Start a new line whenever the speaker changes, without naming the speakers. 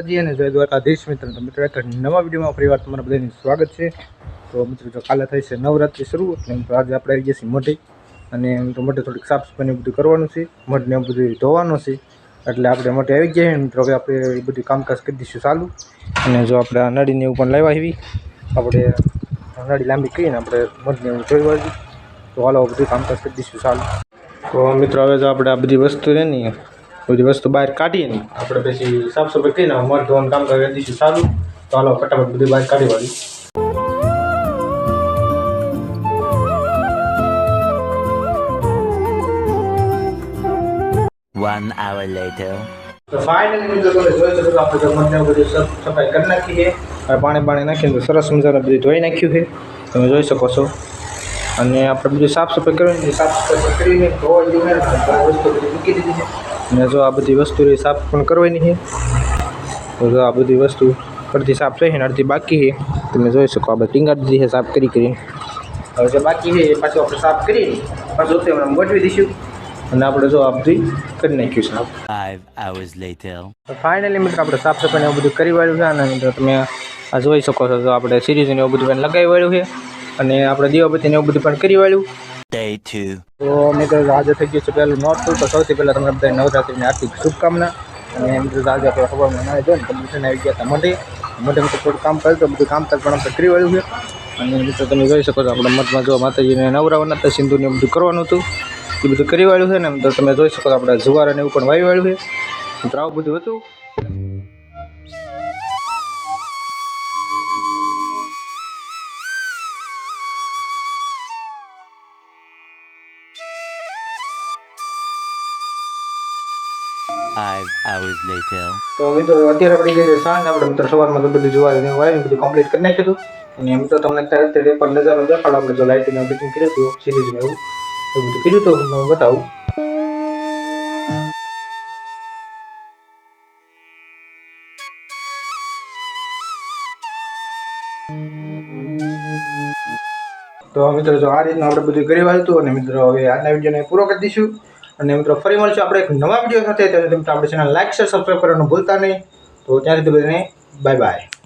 માતાજી અને જય દ્વારકાધીશ મિત્ર. મિત્રો એક નવા વિડીયોમાં ફરી વાર તમારા બધાનું સ્વાગત છે. તો મિત્રો, જો કાલે થઈ છે નવરાત્રિ શરૂ, એટલે આજે આપણે આવી ગયા છીએ મોઢે. અને તો મોઢે થોડીક સાફ સફાઈ એવું બધું કરવાનું છે. મઢને એવું બધું ધોવાનું છે. એટલે આપણે મોઢે આવી ગયા મિત્રો, હવે આપણે એ બધું કામકાજ કરી દઈશું ચાલુ. અને જો આપણે નળીને એવું પણ લાવવા આવી આપણે નળી લાંબી કરીને આપણે મઢને એવું જોઈ વાળી તો હાલો બધું કામકાજ કરી દઈશું ચાલુ. તો મિત્રો, હવે જો આપણે આ બધી વસ્તુ છે ને બધી વસ્તુ બહાર કાઢીને આપણે પછી સાફ સફાઈ કરીને મર ધોવાનું કામ કરી દઈશું સારું. તો હાલો ફટાફટ બધી બહાર કાઢી વાળી.
One hour later.
તો ફાઇનલી મિત્રો તમે જોઈ શકો છો આપણે જમણને બધી સાફ સફાઈ કરી નાખી છે. પાણી પાણી નાખીને તો સરસ મજાનું બધું ધોઈ નાખ્યું છે. તમે જોઈ શકો છો. અને આપણે બધું સાફ સફાઈ કરવાની સાફ સફાઈ કરીને ધોઈ ધોઈને બધી વસ્તુ બધી મૂકી દીધી છે. અને જો આ બધી વસ્તુ રહી સાફ પણ કરવાની છે. તો જો આ બધી વસ્તુ અડધી સાફ થઈ છે ને અડધી બાકી છે. તમે જોઈ શકો આપણે ટીંગાડી દીધી છે સાફ કરી કરીને. હવે જે બાકી છે એ પાછું આપણે સાફ કરી પાછું તે આપણે ગોઠવી દઈશું. અને આપણે જો આ બધી કરી નાખ્યું છે. સાફ
Five hours later.
ફાઇનલી મિત્રો આપણે સાફ સફાઈ ને એવું બધું કરી વાળ્યું છે અને મિત્રો તમે આ જોઈ શકો છો તો આપણે સિરીઝ ને એવું બધું પણ લગાવી વાળ્યું છે. અને આપણે દીવાબત્તી એવું બધું પણ કરી વાળ્યું. તો મિત્રો આજે થઈ ગયું છે પહેલું નોરતું. તો સૌથી પહેલાં તમને બધા નવરાત્રિની આર્થિક શુભકામના. અને મિત્રો આજે આપણે ખબર મનાવી દો ને તો મિશન આવી ગયા હતા મઢે. મઢે મિત્રો થોડું કામ કર્યું તો બધું કામ પણ આપણે કરી વાળ્યું છે. અને મિત્રો તમે જોઈ શકો છો આપણા મઠમાં જો માતાજીને નવરાવવાના હતા સિંધુને એ બધું કરવાનું હતું. એ બધું કરી વાળ્યું છે ને તો તમે જોઈ શકો છો આપણે જુવાર અને એવું પણ વાવી વાળ્યું છે. મિત્રો આવું બધું હતું. તો મિત્રો, અત્યારે આપણે ગઈ સાંજ. આપણે મિત્રો સવારમાં તો બધું જોવા વાળી બધું કમ્પ્લીટ કરી નાખ્યું અને તો તમને અત્યારે એક વાર નજારો દેખાડો. આપણે જો લાઇટિંગ ફિટિંગ કર્યું હતું સિરીઝમાં એવું. એવું બધું કર્યું તો હું બતાવું. તો મિત્રો, જો આ રીતનું આપણે બધું કરી વાળ્યું હતું અને મિત્રો, હવે આજના વિડીયોને પૂરો કરી દઈશું. અને મિત્રો, ફરી મળશું આપણે એક નવા વીડિયો સાથે. ત્યારે મિત્રો આપણે ચેનલ લાઈક શેર સબસ્ક્રાઈબ કરવાનું ભૂલતા નહીં. તો ત્યાં સુધી બધાને બાય બાય